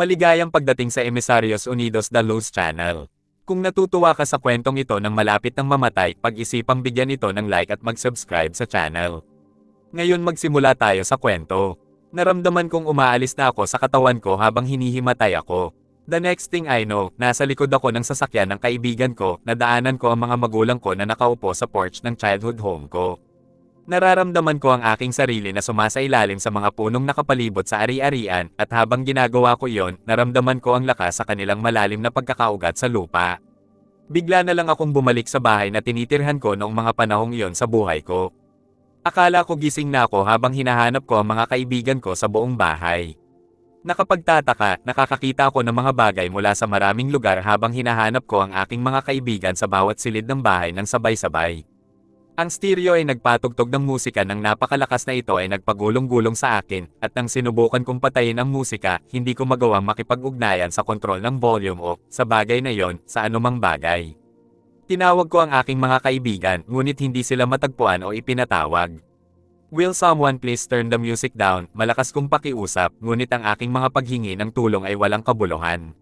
Maligayang pagdating sa Emisarios Unidos da Luz Channel. Kung natutuwa ka sa kwentong ito ng malapit ng mamatay, pag-isipang bigyan ito ng like at mag-subscribe sa channel. Ngayon magsimula tayo sa kwento. Naramdaman kong umaalis na ako sa katawan ko habang hinihimatay ako. The next thing I know, nasa likod ako ng sasakyan ng kaibigan ko, nadaanan ko ang mga magulang ko na nakaupo sa porch ng childhood home ko. Nararamdaman ko ang aking sarili na sumasailalim sa mga punong nakapalibot sa ari-arian at habang ginagawa ko iyon, naramdaman ko ang lakas sa kanilang malalim na pagkakaugat sa lupa. Bigla na lang akong bumalik sa bahay na tinitirhan ko noong mga panahong iyon sa buhay ko. Akala ko gising na ako habang hinahanap ko ang mga kaibigan ko sa buong bahay. Nakapagtataka, nakakakita ako ng mga bagay mula sa maraming lugar habang hinahanap ko ang aking mga kaibigan sa bawat silid ng bahay ng sabay-sabay. Ang stereo ay nagpatugtog ng musika nang napakalakas na ito ay nagpagulong-gulong sa akin, at nang sinubukan kong patayin ang musika, hindi ko magawang makipag-ugnayan sa kontrol ng volume o, sa bagay na yon, sa anumang bagay. Tinawag ko ang aking mga kaibigan, ngunit hindi sila matagpuan o ipinatawag. Will someone please turn the music down? Malakas kong pakiusap, ngunit ang aking mga paghingi ng tulong ay walang kabuluhan.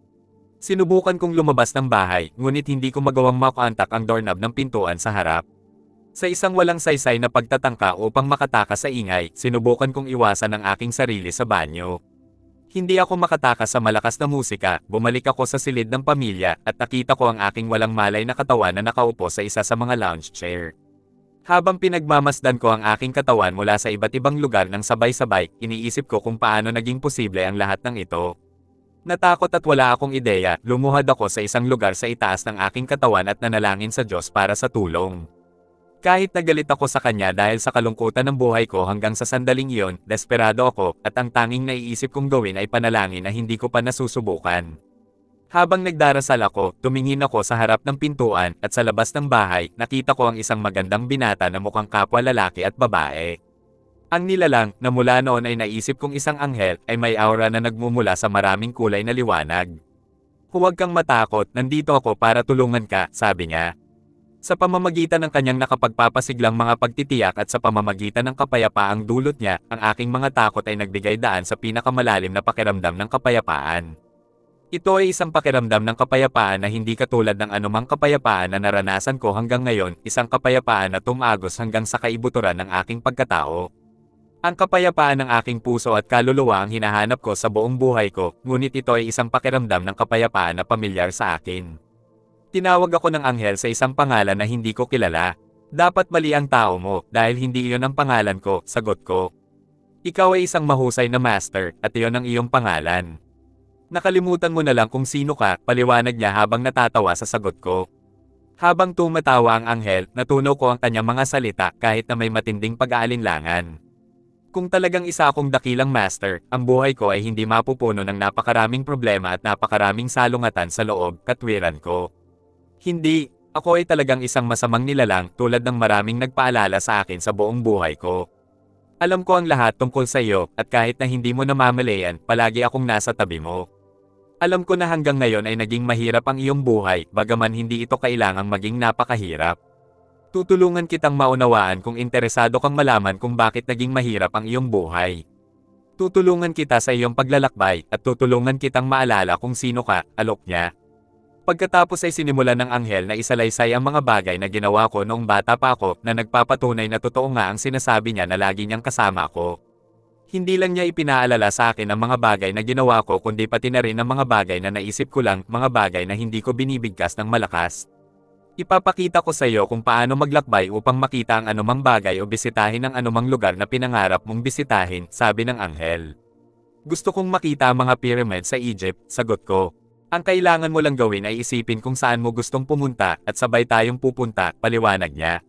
Sinubukan kong lumabas ng bahay, ngunit hindi ko magawang makontak ang doorknob ng pintuan sa harap. Sa isang walang saysay na pagtatangka upang makatakas sa ingay, sinubukan kong iwasan ang aking sarili sa banyo. Hindi ako makatakas sa malakas na musika, bumalik ako sa silid ng pamilya, at nakita ko ang aking walang malay na katawan na nakaupo sa isa sa mga lounge chair. Habang pinagmamasdan ko ang aking katawan mula sa iba't ibang lugar ng sabay-sabay, iniisip ko kung paano naging posible ang lahat ng ito. Natakot at wala akong ideya, lumuhad ako sa isang lugar sa itaas ng aking katawan at nanalangin sa Diyos para sa tulong. Kahit nagalit ako sa kanya dahil sa kalungkutan ng buhay ko hanggang sa sandaling iyon, desperado ako, at ang tanging naiisip kong gawin ay panalangin na hindi ko pa nasusubukan. Habang nagdarasal ako, tumingin ako sa harap ng pintuan, at sa labas ng bahay, nakita ko ang isang magandang binata na mukhang kapwa lalaki at babae. Ang nilalang, na mula noon ay naisip kong isang anghel, ay may aura na nagmumula sa maraming kulay na liwanag. Huwag kang matakot, nandito ako para tulungan ka, sabi niya. Sa pamamagitan ng kanyang nakapagpapasiglang mga pagtitiyak at sa pamamagitan ng kapayapaang dulot niya, ang aking mga takot ay nagbigay daan sa pinakamalalim na pakiramdam ng kapayapaan. Ito ay isang pakiramdam ng kapayapaan na hindi katulad ng anumang kapayapaan na naranasan ko hanggang ngayon, isang kapayapaan na tumagos hanggang sa kaibuturan ng aking pagkatao. Ang kapayapaan ng aking puso at kaluluwa ang hinahanap ko sa buong buhay ko, ngunit ito ay isang pakiramdam ng kapayapaan na pamilyar sa akin. Tinawag ako ng anghel sa isang pangalan na hindi ko kilala. Dapat mali ang tao mo, dahil hindi iyon ang pangalan ko, sagot ko. Ikaw ay isang mahusay na master, at iyon ang iyong pangalan. Nakalimutan mo na lang kung sino ka, paliwanag niya habang natatawa sa sagot ko. Habang tumatawa ang anghel, natunaw ko ang kanyang mga salita kahit na may matinding pag-aalinlangan. Kung talagang isa akong dakilang master, ang buhay ko ay hindi mapupuno ng napakaraming problema at napakaraming salungatan sa loob, katwiran ko. Hindi, ako ay talagang isang masamang nilalang tulad ng maraming nagpaalala sa akin sa buong buhay ko. Alam ko ang lahat tungkol sa iyo at kahit na hindi mo namamalayan, palagi akong nasa tabi mo. Alam ko na hanggang ngayon ay naging mahirap ang iyong buhay, bagaman hindi ito kailangang maging napakahirap. Tutulungan kitang maunawaan kung interesado kang malaman kung bakit naging mahirap ang iyong buhay. Tutulungan kita sa iyong paglalakbay at tutulungan kitang maalala kung sino ka, alok niya. Pagkatapos ay sinimulan ng anghel na isalaysay ang mga bagay na ginawa ko noong bata pa ako na nagpapatunay na totoo nga ang sinasabi niya na lagi niyang kasama ako. Hindi lang niya ipinaalala sa akin ang mga bagay na ginawa ko kundi pati na rin ang mga bagay na naisip ko lang, mga bagay na hindi ko binibigkas ng malakas. Ipapakita ko sa iyo kung paano maglakbay upang makita ang anumang bagay o bisitahin ang anumang lugar na pinangarap mong bisitahin, sabi ng anghel. Gusto kong makita ang mga pyramid sa Egypt, sagot ko. Ang kailangan mo lang gawin ay isipin kung saan mo gustong pumunta at sabay tayong pupunta, paliwanag niya.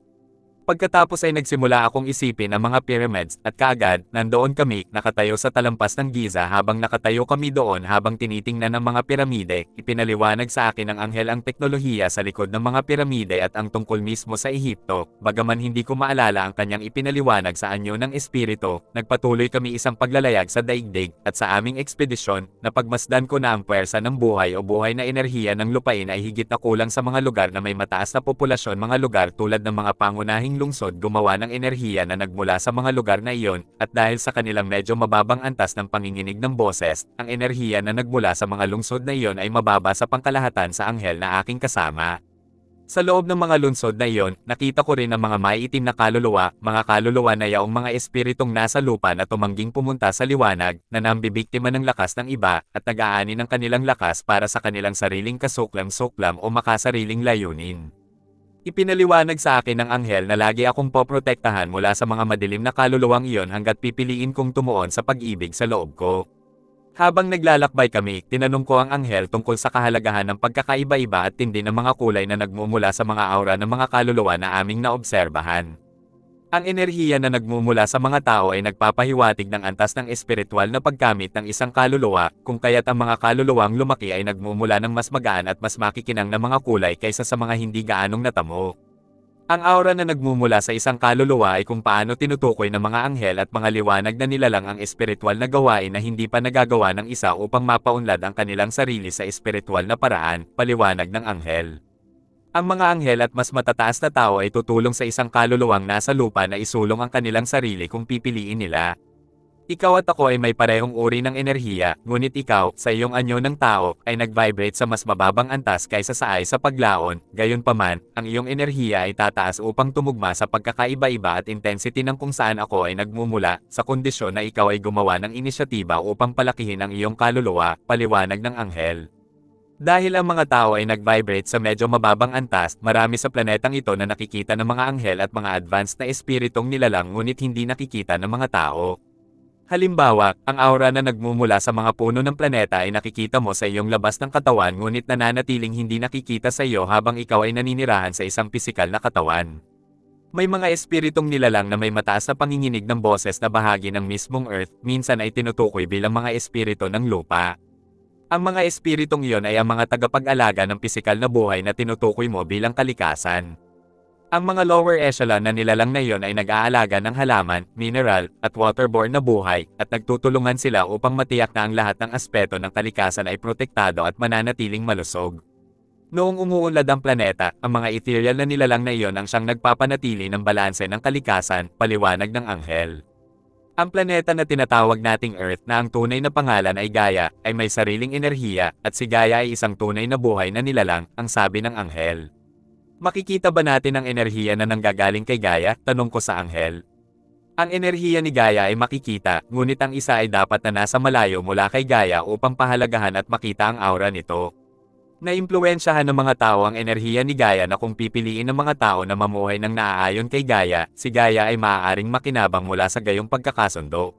Pagkatapos ay nagsimula akong isipin ang mga pyramids at kaagad, nandoon kami, nakatayo sa talampas ng Giza habang nakatayo kami doon habang tinitingnan ang mga piramide, ipinaliwanag sa akin ng anghel ang teknolohiya sa likod ng mga piramide at ang tungkol mismo sa Ehipto, bagaman hindi ko maalala ang kanyang ipinaliwanag sa anyo ng espiritu, nagpatuloy kami isang paglalayag sa daigdig, at sa aming ekspedisyon, napagmasdan ko na ang puwersa ng buhay o buhay na enerhiya ng lupain ay higit na kulang sa mga lugar na may mataas na populasyon mga lugar tulad ng mga pangunahing lungsod gumawa ng enerhiya na nagmula sa mga lugar na iyon, at dahil sa kanilang medyo mababang antas ng panginginig ng boses, ang enerhiya na nagmula sa mga lungsod na iyon ay mababa sa pangkalahatan sa anghel na aking kasama. Sa loob ng mga lungsod na iyon, nakita ko rin ang mga maiitim na kaluluwa, mga kaluluwa na yaong mga espiritong nasa lupa na tumangging pumunta sa liwanag, na nambibiktima ng lakas ng iba, at nag-aani ng kanilang lakas para sa kanilang sariling kasuklam-suklam o makasariling layunin. Ipinaliwanag sa akin ng anghel na lagi akong poprotektahan mula sa mga madilim na kaluluwang iyon hanggat pipiliin kong tumuon sa pag-ibig sa loob ko. Habang naglalakbay kami, tinanong ko ang anghel tungkol sa kahalagahan ng pagkakaiba-iba at tindi ng mga kulay na nagmumula sa mga aura ng mga kaluluwa na aming naobserbahan. Ang enerhiya na nagmumula sa mga tao ay nagpapahiwatig ng antas ng espiritual na paggamit ng isang kaluluwa, kung kaya't ang mga kaluluwang lumaki ay nagmumula ng mas magaan at mas makikinang na mga kulay kaysa sa mga hindi gaanong natamo. Ang aura na nagmumula sa isang kaluluwa ay kung paano tinutukoy ng mga anghel at mga liwanag na nilalang ang espiritual na gawain na hindi pa nagagawa ng isa upang mapaunlad ang kanilang sarili sa espiritual na paraan, paliwanag ng anghel. Ang mga anghel at mas matataas na tao ay tutulong sa isang kaluluwang nasa lupa na isulong ang kanilang sarili kung pipiliin nila. Ikaw at ako ay may parehong uri ng enerhiya, ngunit ikaw, sa iyong anyo ng tao, ay nag-vibrate sa mas mababang antas kaysa sa ay sa paglaon, gayon paman, ang iyong enerhiya ay tataas upang tumugma sa pagkakaiba-iba at intensity ng kung saan ako ay nagmumula, sa kondisyon na ikaw ay gumawa ng inisyatiba upang palakihin ang iyong kaluluwa, paliwanag ng anghel. Dahil ang mga tao ay nag-vibrate sa medyo mababang antas, marami sa planetang ito na nakikita ng mga anghel at mga advanced na espiritong nilalang ngunit hindi nakikita ng mga tao. Halimbawa, ang aura na nagmumula sa mga puno ng planeta ay nakikita mo sa iyong labas ng katawan ngunit nananatiling hindi nakikita sa iyo habang ikaw ay naninirahan sa isang pisikal na katawan. May mga espiritong nilalang na may mataas na panginginig ng boses na bahagi ng mismong Earth, minsan ay tinutukoy bilang mga espirito ng lupa. Ang mga espiritong iyon ay ang mga tagapag-alaga ng pisikal na buhay na tinutukoy mo bilang kalikasan. Ang mga lower echelon na nilalang na iyon ay nag-aalaga ng halaman, mineral, at waterborne na buhay, at nagtutulungan sila upang matiyak na ang lahat ng aspeto ng kalikasan ay protektado at mananatiling malusog. Noong umuunlad ang planeta, ang mga ethereal na nilalang na iyon ang siyang nagpapanatili ng balanse ng kalikasan, paliwanag ng anghel. Ang planeta na tinatawag nating Earth na ang tunay na pangalan ay Gaia, ay may sariling enerhiya, at si Gaia ay isang tunay na buhay na nilalang, ang sabi ng anghel. Makikita ba natin ang enerhiya na nanggagaling kay Gaia? Tanong ko sa anghel. Ang enerhiya ni Gaia ay makikita, ngunit ang isa ay dapat na nasa malayo mula kay Gaia upang pahalagahan at makita ang aura nito. Naimpluwensyahan ng mga tao ang enerhiya ni Gaia na kung pipiliin ng mga tao na mamuhay ng naaayon kay Gaia, si Gaia ay maaaring makinabang mula sa gayong pagkakasundo.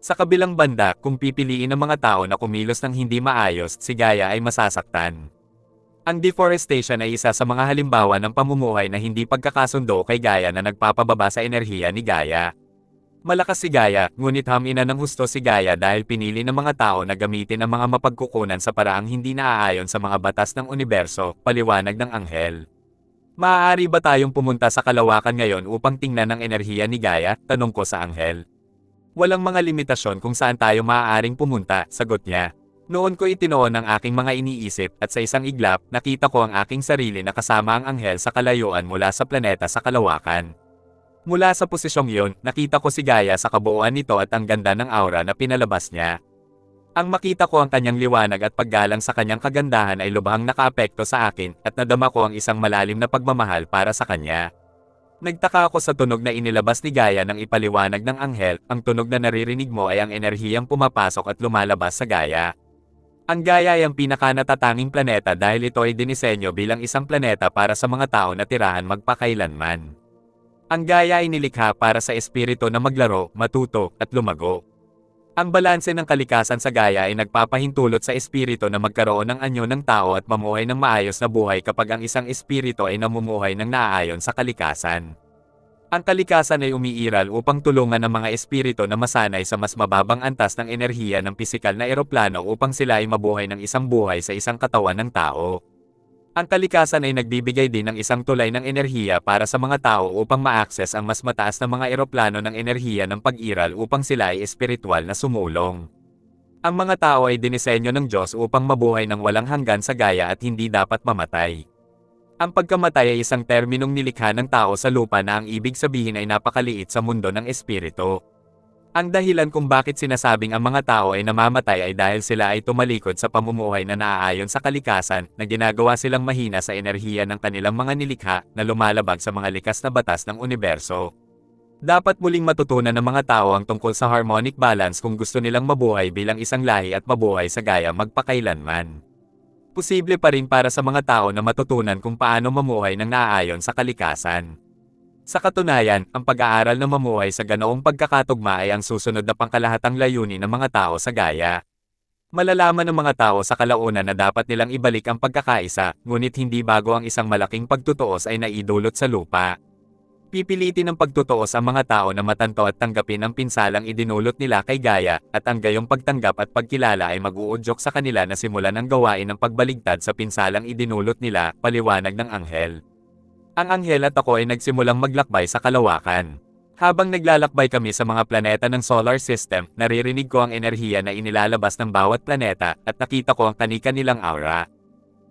Sa kabilang banda, kung pipiliin ng mga tao na kumilos ng hindi maayos, si Gaia ay masasaktan. Ang deforestation ay isa sa mga halimbawa ng pamumuhay na hindi pagkakasundo kay Gaia na nagpapababa sa enerhiya ni Gaia. Malakas si Gaia, ngunit hamina ng husto si Gaia dahil pinili ng mga tao na gamitin ang mga mapagkukunan sa paraang hindi naaayon sa mga batas ng universo, paliwanag ng anghel. Maaari ba tayong pumunta sa kalawakan ngayon upang tingnan ang enerhiya ni Gaia? Tanong ko sa anghel. Walang mga limitasyon kung saan tayo maaaring pumunta, sagot niya. Noon ko itinoon ang aking mga iniisip at sa isang iglap, nakita ko ang aking sarili na kasama ang anghel sa kalayuan mula sa planeta sa kalawakan. Mula sa posisyong iyon, nakita ko si Gaia sa kabuuan nito at ang ganda ng aura na pinalabas niya. Ang makita ko ang kanyang liwanag at paggalang sa kanyang kagandahan ay lubhang nakaapekto sa akin at nadama ko ang isang malalim na pagmamahal para sa kanya. Nagtaka ako sa tunog na inilabas ni Gaia nang ipaliwanag ng anghel, ang tunog na naririnig mo ay ang enerhiyang pumapasok at lumalabas sa Gaia. Ang Gaia ay ang pinakanatatanging planeta dahil ito ay dinisenyo bilang isang planeta para sa mga tao na tirahan magpakailanman. Ang Gaia ay nilikha para sa espiritu na maglaro, matuto, at lumago. Ang balanse ng kalikasan sa Gaia ay nagpapahintulot sa espiritu na magkaroon ng anyo ng tao at mamuhay ng maayos na buhay kapag ang isang espiritu ay namumuhay ng naaayon sa kalikasan. Ang kalikasan ay umiiral upang tulungan ang mga espiritu na masanay sa mas mababang antas ng enerhiya ng pisikal na eroplano upang sila ay mabuhay ng isang buhay sa isang katawan ng tao. Ang kalikasan ay nagbibigay din ng isang tulay ng enerhiya para sa mga tao upang ma-access ang mas mataas na mga eroplano ng enerhiya ng pag-iral upang sila ay espiritual na sumulong. Ang mga tao ay dinisenyo ng Diyos upang mabuhay ng walang hanggan sa gaya at hindi dapat mamatay. Ang pagkamatay ay isang terminong nilikha ng tao sa lupa na ang ibig sabihin ay napakaliit sa mundo ng espiritu. Ang dahilan kung bakit sinasabing ang mga tao ay namamatay ay dahil sila ay tumalikod sa pamumuhay na naaayon sa kalikasan na ginagawa silang mahina sa enerhiya ng kanilang mga nilikha na lumalabag sa mga likas na batas ng universo. Dapat muling matutunan ng mga tao ang tungkol sa harmonic balance kung gusto nilang mabuhay bilang isang lahi at mabuhay sa gaya magpakailanman. Posible pa rin para sa mga tao na matutunan kung paano mamuhay ng naaayon sa kalikasan. Sa katunayan, ang pag-aaral na mamuhay sa ganoong pagkakatugma ay ang susunod na pangkalahatang layunin ng mga tao sa gaya. Malalaman ng mga tao sa kalaunan na dapat nilang ibalik ang pagkakaisa, ngunit hindi bago ang isang malaking pagtutuos ay naidulot sa lupa. Pipilitin ng pagtutuos ang mga tao na matanto at tanggapin ang pinsalang idinulot nila kay Gaya, at ang gayong pagtanggap at pagkilala ay mag-uudyok sa kanila na simulan ang gawain ng pagbaligtad sa pinsalang idinulot nila, paliwanag ng anghel. Ang anghel at ako ay nagsimulang maglakbay sa kalawakan. Habang naglalakbay kami sa mga planeta ng solar system, naririnig ko ang enerhiya na inilalabas ng bawat planeta at nakita ko ang kani-kanilang aura.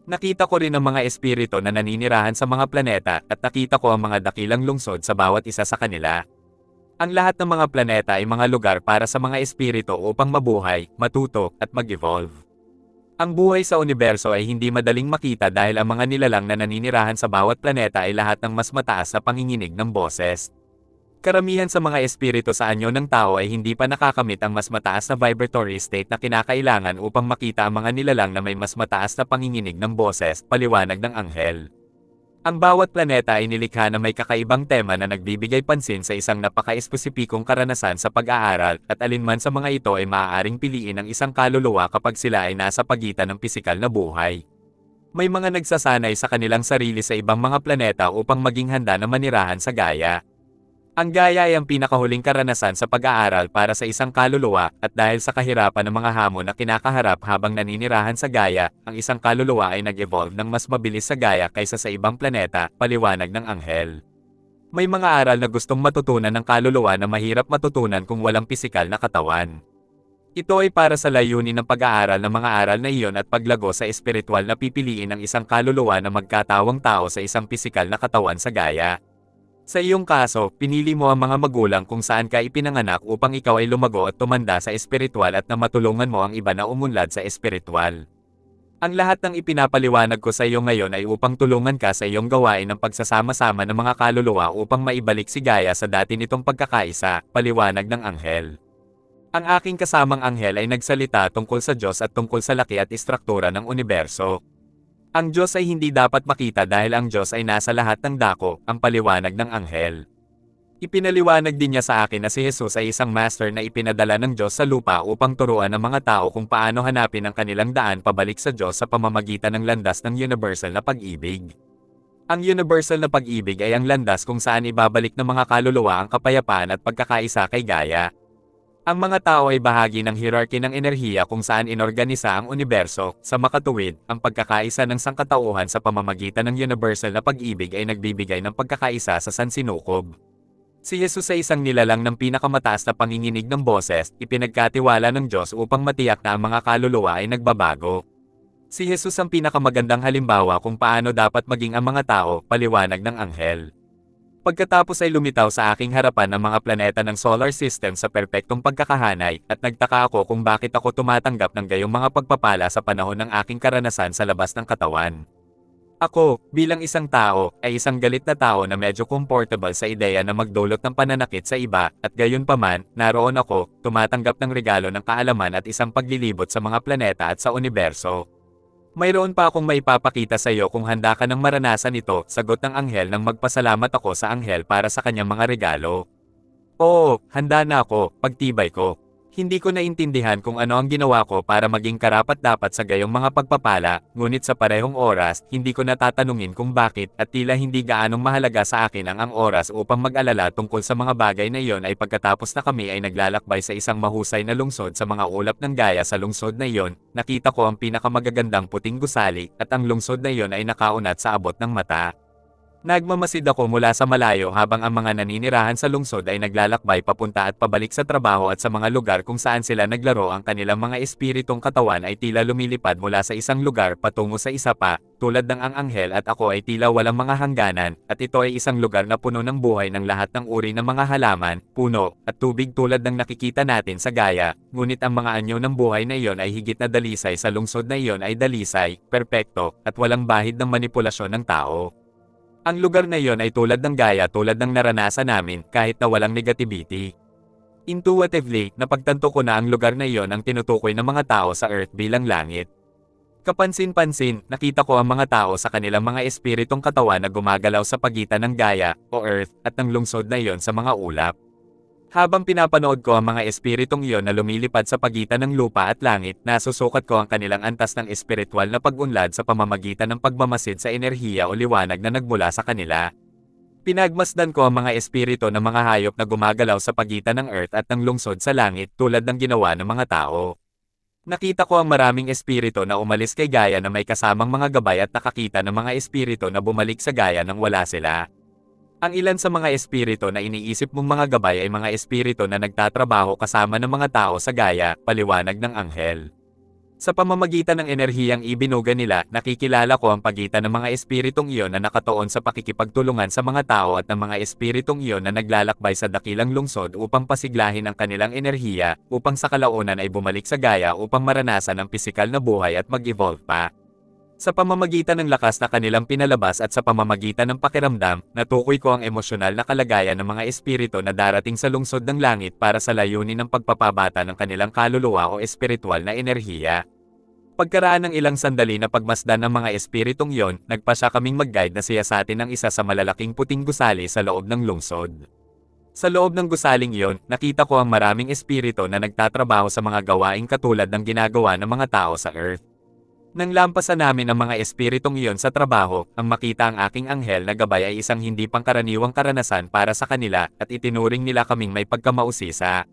Nakita ko rin ang mga espiritu na naninirahan sa mga planeta at nakita ko ang mga dakilang lungsod sa bawat isa sa kanila. Ang lahat ng mga planeta ay mga lugar para sa mga espiritu upang mabuhay, matuto, at mag-evolve. Ang buhay sa universo ay hindi madaling makita dahil ang mga nilalang na naninirahan sa bawat planeta ay lahat ng mas mataas sa panginginig ng boses. Karamihan sa mga espiritu sa anyo ng tao ay hindi pa nakakamit ang mas mataas na vibratory state na kinakailangan upang makita ang mga nilalang na may mas mataas na panginginig ng boses, paliwanag ng anghel. Ang bawat planeta ay nilikha na may kakaibang tema na nagbibigay pansin sa isang napaka-espesipikong karanasan sa pag-aaral at alinman sa mga ito ay maaaring piliin ang isang kaluluwa kapag sila ay nasa pagitan ng pisikal na buhay. May mga nagsasanay sa kanilang sarili sa ibang mga planeta upang maging handa na manirahan sa Gaya. Ang Gaya ay ang pinakahuling karanasan sa pag-aaral para sa isang kaluluwa at dahil sa kahirapan ng mga hamon na kinakaharap habang naninirahan sa Gaya, ang isang kaluluwa ay nag-evolve ng mas mabilis sa Gaya kaysa sa ibang planeta, paliwanag ng anghel. May mga aral na gustong matutunan ng kaluluwa na mahirap matutunan kung walang pisikal na katawan. Ito ay para sa layunin ng pag-aaral ng mga aral na iyon at paglago sa espiritual na pipiliin ng isang kaluluwa na magkatawang tao sa isang pisikal na katawan sa Gaya. Sa iyong kaso, pinili mo ang mga magulang kung saan ka ipinanganak upang ikaw ay lumago at tumanda sa espiritual at na matulungan mo ang iba na umunlad sa espiritual. Ang lahat ng ipinapaliwanag ko sa iyo ngayon ay upang tulungan ka sa iyong gawain ng pagsasama-sama ng mga kaluluwa upang maibalik si Gaia sa dati nitong pagkakaisa, paliwanag ng anghel. Ang aking kasamang anghel ay nagsalita tungkol sa Diyos at tungkol sa laki at istruktura ng universo. Ang Diyos ay hindi dapat makita dahil ang Diyos ay nasa lahat ng dako, ang paliwanag ng anghel. Ipinaliwanag din niya sa akin na si Jesus ay isang master na ipinadala ng Diyos sa lupa upang turuan ang mga tao kung paano hanapin ang kanilang daan pabalik sa Diyos sa pamamagitan ng landas ng universal na pag-ibig. Ang universal na pag-ibig ay ang landas kung saan ibabalik ng mga kaluluwa ang kapayapaan at pagkakaisa kay Gaya. Ang mga tao ay bahagi ng hierarchy ng enerhiya kung saan inorganisa ang universo, sa makatuwid, ang pagkakaisa ng sangkatauhan sa pamamagitan ng universal na pag-ibig ay nagbibigay ng pagkakaisa sa sansinukob. Si Jesus ay isang nilalang ng pinakamataas na panginginig ng boses, ipinagkatiwala ng Diyos upang matiyak na ang mga kaluluwa ay nagbabago. Si Jesus ang pinakamagandang halimbawa kung paano dapat maging ang mga tao, paliwanag ng anghel. Pagkatapos ay lumitaw sa aking harapan ang mga planeta ng solar system sa perpektong pagkakahanay, at nagtaka ako kung bakit ako tumatanggap ng gayong mga pagpapala sa panahon ng aking karanasan sa labas ng katawan. Ako, bilang isang tao, ay isang galit na tao na medyo comfortable sa ideya na magdulot ng pananakit sa iba, at gayon paman, naroon ako, tumatanggap ng regalo ng kaalaman at isang paglilibot sa mga planeta at sa universo. Mayroon pa akong maipapakita sa iyo kung handa ka ng maranasan ito, sagot ng anghel nang magpasalamat ako sa anghel para sa kanyang mga regalo. Oo, handa na ako, pagtibay ko. Hindi ko naintindihan kung ano ang ginawa ko para maging karapat-dapat sa gayong mga pagpapala, ngunit sa parehong oras, hindi ko natatanungin kung bakit at tila hindi gaanong mahalaga sa akin ang ang oras upang mag-alala tungkol sa mga bagay na iyon ay pagkatapos na kami ay naglalakbay sa isang mahusay na lungsod sa mga ulap ng gaya sa lungsod na iyon, nakita ko ang pinakamagagandang puting gusali at ang lungsod na iyon ay nakaunat sa abot ng mata. Nagmamasid ako mula sa malayo habang ang mga naninirahan sa lungsod ay naglalakbay papunta at pabalik sa trabaho at sa mga lugar kung saan sila naglaro ang kanilang mga espiritong katawan ay tila lumilipad mula sa isang lugar patungo sa isa pa, tulad ng ang anghel at ako ay tila walang mga hangganan, at ito ay isang lugar na puno ng buhay ng lahat ng uri ng mga halaman, puno, at tubig tulad ng nakikita natin sa gaya, ngunit ang mga anyo ng buhay na iyon ay higit na dalisay sa lungsod na iyon ay dalisay, perpekto, at walang bahid ng manipulasyon ng tao. Ang lugar na iyon ay tulad ng gaya tulad ng naranasan namin kahit na walang negativity. Intuitively, napagtanto ko na ang lugar na iyon ang tinutukoy ng mga tao sa Earth bilang langit. Kapansin-pansin, nakita ko ang mga tao sa kanilang mga espiritong katawan na gumagalaw sa pagitan ng gaya, o Earth, at ng lungsod na iyon sa mga ulap. Habang pinapanood ko ang mga espiritong iyon na lumilipad sa pagitan ng lupa at langit, nasusukat ko ang kanilang antas ng espiritual na pag-unlad sa pamamagitan ng pagmamasid sa enerhiya o liwanag na nagmula sa kanila. Pinagmasdan ko ang mga espiritu ng mga hayop na gumagalaw sa pagitan ng earth at ng lungsod sa langit tulad ng ginawa ng mga tao. Nakita ko ang maraming espiritu na umalis kay Gaya na may kasamang mga gabay at nakakita ng mga espiritu na bumalik sa Gaya nang wala sila. Ang ilan sa mga espiritu na iniisip mong mga gabay ay mga espiritu na nagtatrabaho kasama ng mga tao sa gaya, paliwanag ng anghel. Sa pamamagitan ng enerhiyang ibinuga nila, nakikilala ko ang pagitan ng mga espiritong iyon na nakatoon sa pakikipagtulungan sa mga tao at ng mga espiritong iyon na naglalakbay sa dakilang lungsod upang pasiglahin ang kanilang enerhiya, upang sa kalaunan ay bumalik sa gaya upang maranasan ang pisikal na buhay at mag-evolve pa. Sa pamamagitan ng lakas na kanilang pinalabas at sa pamamagitan ng pakiramdam, natukoy ko ang emosyonal na kalagayan ng mga espiritu na darating sa lungsod ng langit para sa layunin ng pagpapabata ng kanilang kaluluwa o espiritual na enerhiya. Pagkaraan ng ilang sandali na pagmasdan ng mga espiritong yon, nagpa siya kaming mag-guide na siya sa atin ng isa sa malalaking puting gusali sa loob ng lungsod. Sa loob ng gusaling iyon, nakita ko ang maraming espiritu na nagtatrabaho sa mga gawaing katulad ng ginagawa ng mga tao sa Earth. Nang lampasan namin ang mga espiritong iyon sa trabaho, ang makita ang aking anghel na gabay ay isang hindi pangkaraniwang karanasan para sa kanila at itinuring nila kaming may pagkamausisa.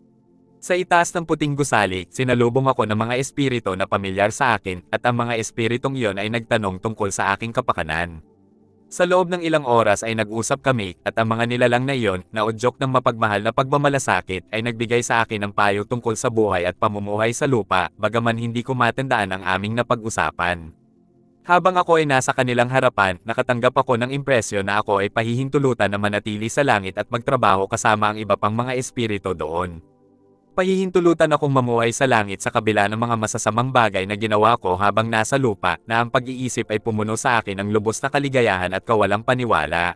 Sa itaas ng puting gusali, sinalubong ako ng mga espiritu na pamilyar sa akin at ang mga espiritong iyon ay nagtanong tungkol sa aking kapakanan. Sa loob ng ilang oras ay nag-usap kami at ang mga nilalang na iyon na udyok ng mapagmahal na pagmamalasakit ay nagbigay sa akin ng payo tungkol sa buhay at pamumuhay sa lupa bagaman hindi ko matandaan ang aming napag-usapan. Habang ako ay nasa kanilang harapan, nakatanggap ako ng impresyon na ako ay pahihintulutan na manatili sa langit at magtrabaho kasama ang iba pang mga espiritu doon pahihintulutan akong mamuhay sa langit sa kabila ng mga masasamang bagay na ginawa ko habang nasa lupa na ang pag-iisip ay pumuno sa akin ng lubos na kaligayahan at kawalang paniwala.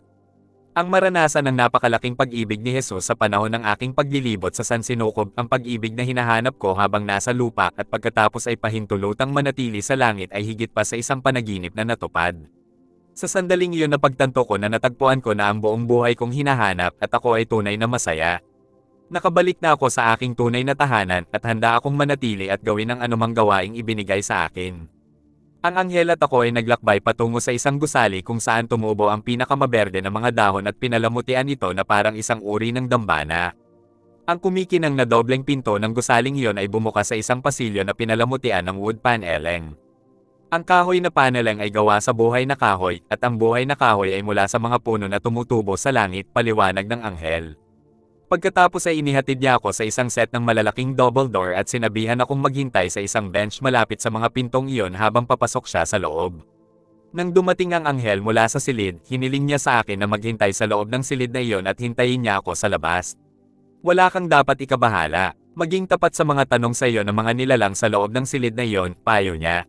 Ang maranasan ng napakalaking pag-ibig ni Jesus sa panahon ng aking paglilibot sa San Sinukob ang pag-ibig na hinahanap ko habang nasa lupa at pagkatapos ay pahintulutang manatili sa langit ay higit pa sa isang panaginip na natupad. Sa sandaling iyon napagtanto ko na natagpuan ko na ang buong buhay kong hinahanap at ako ay tunay na masaya. Nakabalik na ako sa aking tunay na tahanan at handa akong manatili at gawin ang anumang gawaing ibinigay sa akin. Ang anghel at ako ay naglakbay patungo sa isang gusali kung saan tumubo ang pinakamaberde na mga dahon at pinalamutian ito na parang isang uri ng dambana. Ang kumikinang na dobleng pinto ng gusaling iyon ay bumukas sa isang pasilyo na pinalamutian ng wood paneling. Ang kahoy na paneling ay gawa sa buhay na kahoy, at ang buhay na kahoy ay mula sa mga puno na tumutubo sa langit, paliwanag ng anghel. Pagkatapos ay inihatid niya ako sa isang set ng malalaking double door at sinabihan akong maghintay sa isang bench malapit sa mga pintong iyon habang papasok siya sa loob. Nang dumating ang anghel mula sa silid, hiniling niya sa akin na maghintay sa loob ng silid na iyon at hintayin niya ako sa labas. Wala kang dapat ikabahala. Maging tapat sa mga tanong sa iyo ng mga nilalang sa loob ng silid na iyon, payo niya.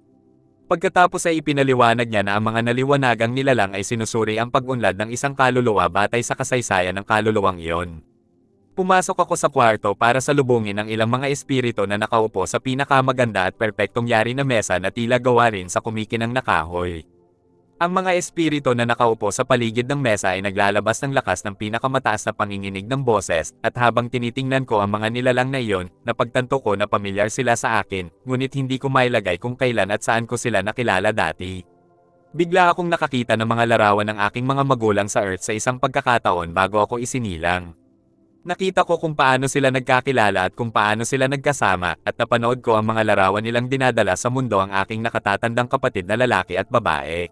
Pagkatapos ay ipinaliwanag niya na ang mga naliwanagang nilalang ay sinusuri ang pag-unlad ng isang kaluluwa batay sa kasaysayan ng kaluluwang iyon. Pumasok ako sa kwarto para salubungin ang ilang mga espiritu na nakaupo sa pinakamaganda at perpektong yari na mesa na tila gawa rin sa kumikinang nakahoy. Ang mga espiritu na nakaupo sa paligid ng mesa ay naglalabas ng lakas ng pinakamataas na panginginig ng boses, at habang tinitingnan ko ang mga nilalang na iyon, napagtanto ko na pamilyar sila sa akin, ngunit hindi ko mailagay kung kailan at saan ko sila nakilala dati. Bigla akong nakakita ng mga larawan ng aking mga magulang sa Earth sa isang pagkakataon bago ako isinilang. Nakita ko kung paano sila nagkakilala at kung paano sila nagkasama, at napanood ko ang mga larawan nilang dinadala sa mundo ang aking nakatatandang kapatid na lalaki at babae.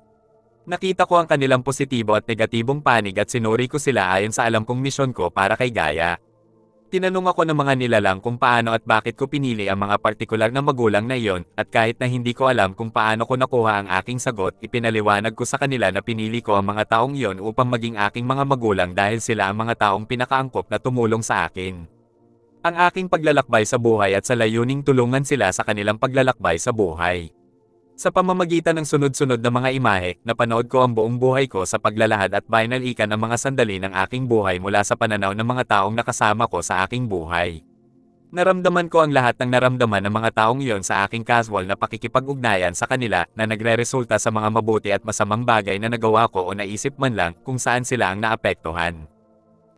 Nakita ko ang kanilang positibo at negatibong panig at sinuri ko sila ayon sa alam kong misyon ko para kay Gaya. Tinanong ako ng mga nilalang kung paano at bakit ko pinili ang mga partikular na magulang na iyon, at kahit na hindi ko alam kung paano ko nakuha ang aking sagot, ipinaliwanag ko sa kanila na pinili ko ang mga taong iyon upang maging aking mga magulang dahil sila ang mga taong pinakaangkop na tumulong sa akin. Ang aking paglalakbay sa buhay at sa layuning tulungan sila sa kanilang paglalakbay sa buhay. Sa pamamagitan ng sunod-sunod na mga imahe, napanood ko ang buong buhay ko sa paglalahad at binalikan ang mga sandali ng aking buhay mula sa pananaw ng mga taong nakasama ko sa aking buhay. Naramdaman ko ang lahat ng naramdaman ng mga taong iyon sa aking casual na pakikipag-ugnayan sa kanila na nagre-resulta sa mga mabuti at masamang bagay na nagawa ko o naisip man lang kung saan sila ang naapektuhan.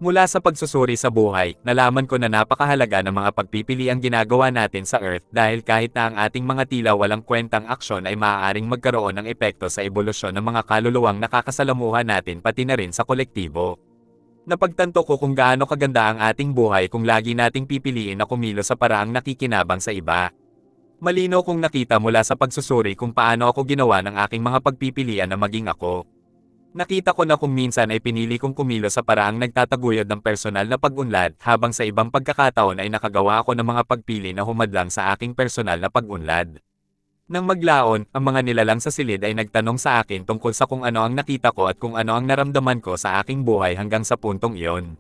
Mula sa pagsusuri sa buhay, nalaman ko na napakahalaga ng mga pagpipili ang ginagawa natin sa Earth dahil kahit na ang ating mga tila walang kwentang aksyon ay maaaring magkaroon ng epekto sa ebolusyon ng mga kaluluwang nakakasalamuhan natin pati na rin sa kolektibo. Napagtanto ko kung gaano kaganda ang ating buhay kung lagi nating pipiliin na kumilos sa paraang nakikinabang sa iba. Malino kong nakita mula sa pagsusuri kung paano ako ginawa ng aking mga pagpipilian na maging ako. Nakita ko na kung minsan ay pinili kong kumilos sa paraang nagtataguyod ng personal na pag-unlad habang sa ibang pagkakataon ay nakagawa ako ng mga pagpili na humadlang sa aking personal na pag-unlad. Nang maglaon, ang mga nilalang sa silid ay nagtanong sa akin tungkol sa kung ano ang nakita ko at kung ano ang naramdaman ko sa aking buhay hanggang sa puntong iyon.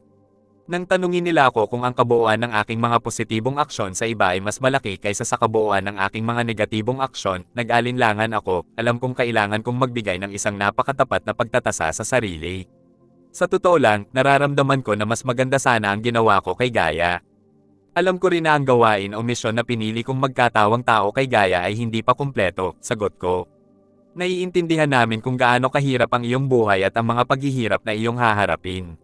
Nang tanungin nila ako kung ang kabuuan ng aking mga positibong aksyon sa iba ay mas malaki kaysa sa kabuuan ng aking mga negatibong aksyon, nag-alinlangan ako, alam kong kailangan kong magbigay ng isang napakatapat na pagtatasa sa sarili. Sa totoo lang, nararamdaman ko na mas maganda sana ang ginawa ko kay Gaya. Alam ko rin na ang gawain o misyon na pinili kong magkatawang tao kay Gaya ay hindi pa kumpleto, sagot ko. Naiintindihan namin kung gaano kahirap ang iyong buhay at ang mga paghihirap na iyong haharapin.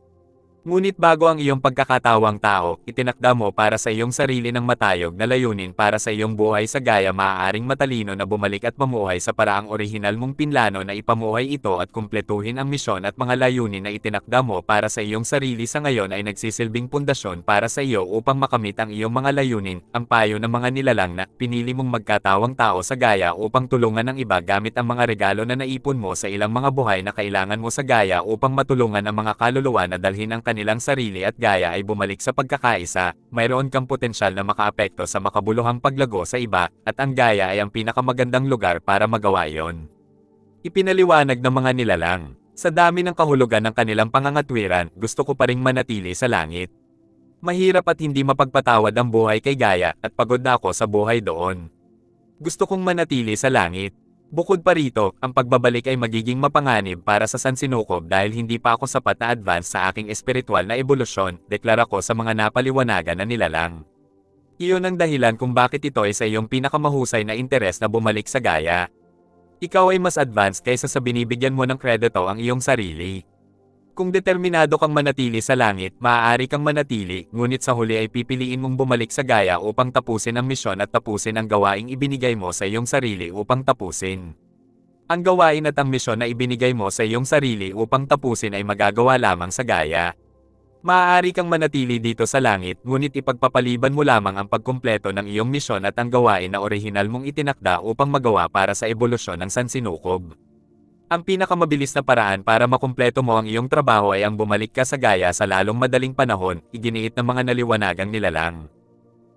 Ngunit bago ang iyong pagkakatawang tao, itinakda mo para sa iyong sarili ng matayog na layunin para sa iyong buhay sa gaya maaaring matalino na bumalik at mamuhay sa paraang orihinal mong pinlano na ipamuhay ito at kumpletuhin ang misyon at mga layunin na itinakda mo para sa iyong sarili sa ngayon ay nagsisilbing pundasyon para sa iyo upang makamit ang iyong mga layunin, ang payo ng mga nilalang na pinili mong magkatawang tao sa gaya upang tulungan ng iba gamit ang mga regalo na naipon mo sa ilang mga buhay na kailangan mo sa gaya upang matulungan ang mga kaluluwa na dalhin ang kanilang sarili at gaya ay bumalik sa pagkakaisa, mayroon kang potensyal na makaapekto sa makabuluhang paglago sa iba, at ang gaya ay ang pinakamagandang lugar para magawa yon. Ipinaliwanag ng mga nilalang, sa dami ng kahulugan ng kanilang pangangatwiran, gusto ko pa ring manatili sa langit. Mahirap at hindi mapagpatawad ang buhay kay Gaya at pagod na ako sa buhay doon. Gusto kong manatili sa langit, Bukod pa rito, ang pagbabalik ay magiging mapanganib para sa San Sinukob dahil hindi pa ako sapat na advance sa aking espiritual na ebolusyon, deklara ko sa mga napaliwanagan na nilalang. Iyon ang dahilan kung bakit ito ay sa iyong pinakamahusay na interes na bumalik sa gaya. Ikaw ay mas advanced kaysa sa binibigyan mo ng kredito ang iyong sarili. Kung determinado kang manatili sa langit, maaari kang manatili, ngunit sa huli ay pipiliin mong bumalik sa gaya upang tapusin ang misyon at tapusin ang gawaing ibinigay mo sa iyong sarili upang tapusin. Ang gawain at ang misyon na ibinigay mo sa iyong sarili upang tapusin ay magagawa lamang sa gaya. Maaari kang manatili dito sa langit, ngunit ipagpapaliban mo lamang ang pagkumpleto ng iyong misyon at ang gawain na orihinal mong itinakda upang magawa para sa ebolusyon ng sansinukob. Ang pinakamabilis na paraan para makumpleto mo ang iyong trabaho ay ang bumalik ka sa gaya sa lalong madaling panahon, iginiit ng mga naliwanagang nilalang.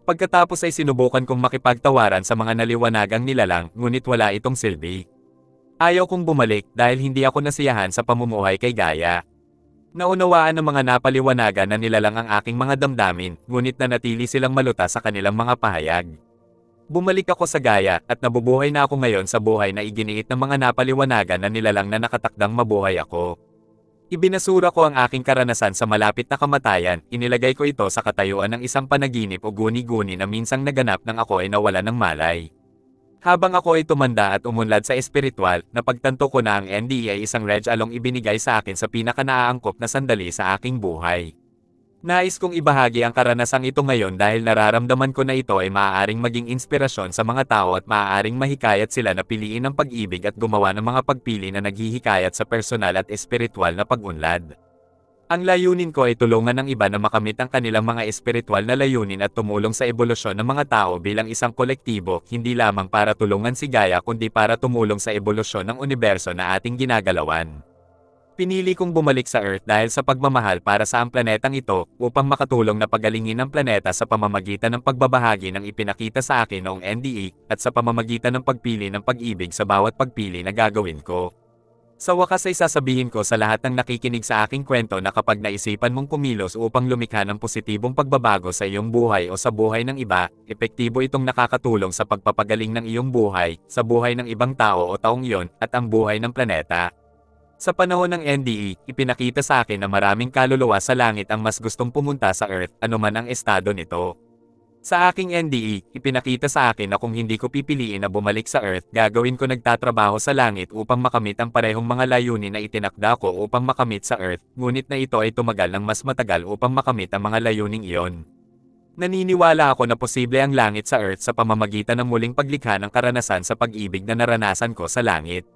Pagkatapos ay sinubukan kong makipagtawaran sa mga naliwanagang nilalang, ngunit wala itong silbi. Ayaw kong bumalik dahil hindi ako nasiyahan sa pamumuhay kay Gaya. Naunawaan ng mga napaliwanagan na nilalang ang aking mga damdamin, ngunit nanatili silang maluta sa kanilang mga pahayag. Bumalik ako sa gaya, at nabubuhay na ako ngayon sa buhay na iginiit ng mga napaliwanagan na nilalang na nakatakdang mabuhay ako. Ibinasura ko ang aking karanasan sa malapit na kamatayan, inilagay ko ito sa katayuan ng isang panaginip o guni-guni na minsang naganap nang ako ay nawala ng malay. Habang ako ay tumanda at umunlad sa espiritual, napagtanto ko na ang NDE ay isang reg along ibinigay sa akin sa pinaka-naaangkop na sandali sa aking buhay. Nais kong ibahagi ang karanasang ito ngayon dahil nararamdaman ko na ito ay maaaring maging inspirasyon sa mga tao at maaaring mahikayat sila na piliin ang pag-ibig at gumawa ng mga pagpili na naghihikayat sa personal at espiritual na pag-unlad. Ang layunin ko ay tulungan ng iba na makamit ang kanilang mga espiritual na layunin at tumulong sa ebolusyon ng mga tao bilang isang kolektibo, hindi lamang para tulungan si Gaia kundi para tumulong sa ebolusyon ng universo na ating ginagalawan. Pinili kong bumalik sa Earth dahil sa pagmamahal para sa ang planetang ito upang makatulong na pagalingin ang planeta sa pamamagitan ng pagbabahagi ng ipinakita sa akin noong NDE at sa pamamagitan ng pagpili ng pag-ibig sa bawat pagpili na gagawin ko. Sa wakas ay sasabihin ko sa lahat ng nakikinig sa aking kwento na kapag naisipan mong kumilos upang lumikha ng positibong pagbabago sa iyong buhay o sa buhay ng iba, epektibo itong nakakatulong sa pagpapagaling ng iyong buhay, sa buhay ng ibang tao o taong iyon, at ang buhay ng planeta. Sa panahon ng NDE, ipinakita sa akin na maraming kaluluwa sa langit ang mas gustong pumunta sa Earth, anuman ang estado nito. Sa aking NDE, ipinakita sa akin na kung hindi ko pipiliin na bumalik sa Earth, gagawin ko nagtatrabaho sa langit upang makamit ang parehong mga layunin na itinakda ko upang makamit sa Earth, ngunit na ito ay tumagal ng mas matagal upang makamit ang mga layuning iyon. Naniniwala ako na posible ang langit sa Earth sa pamamagitan ng muling paglikha ng karanasan sa pag-ibig na naranasan ko sa langit.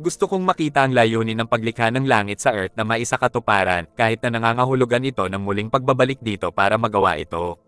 Gusto kong makita ang layunin ng paglikha ng langit sa Earth na maisakatuparan kahit na nangangahulugan ito ng muling pagbabalik dito para magawa ito.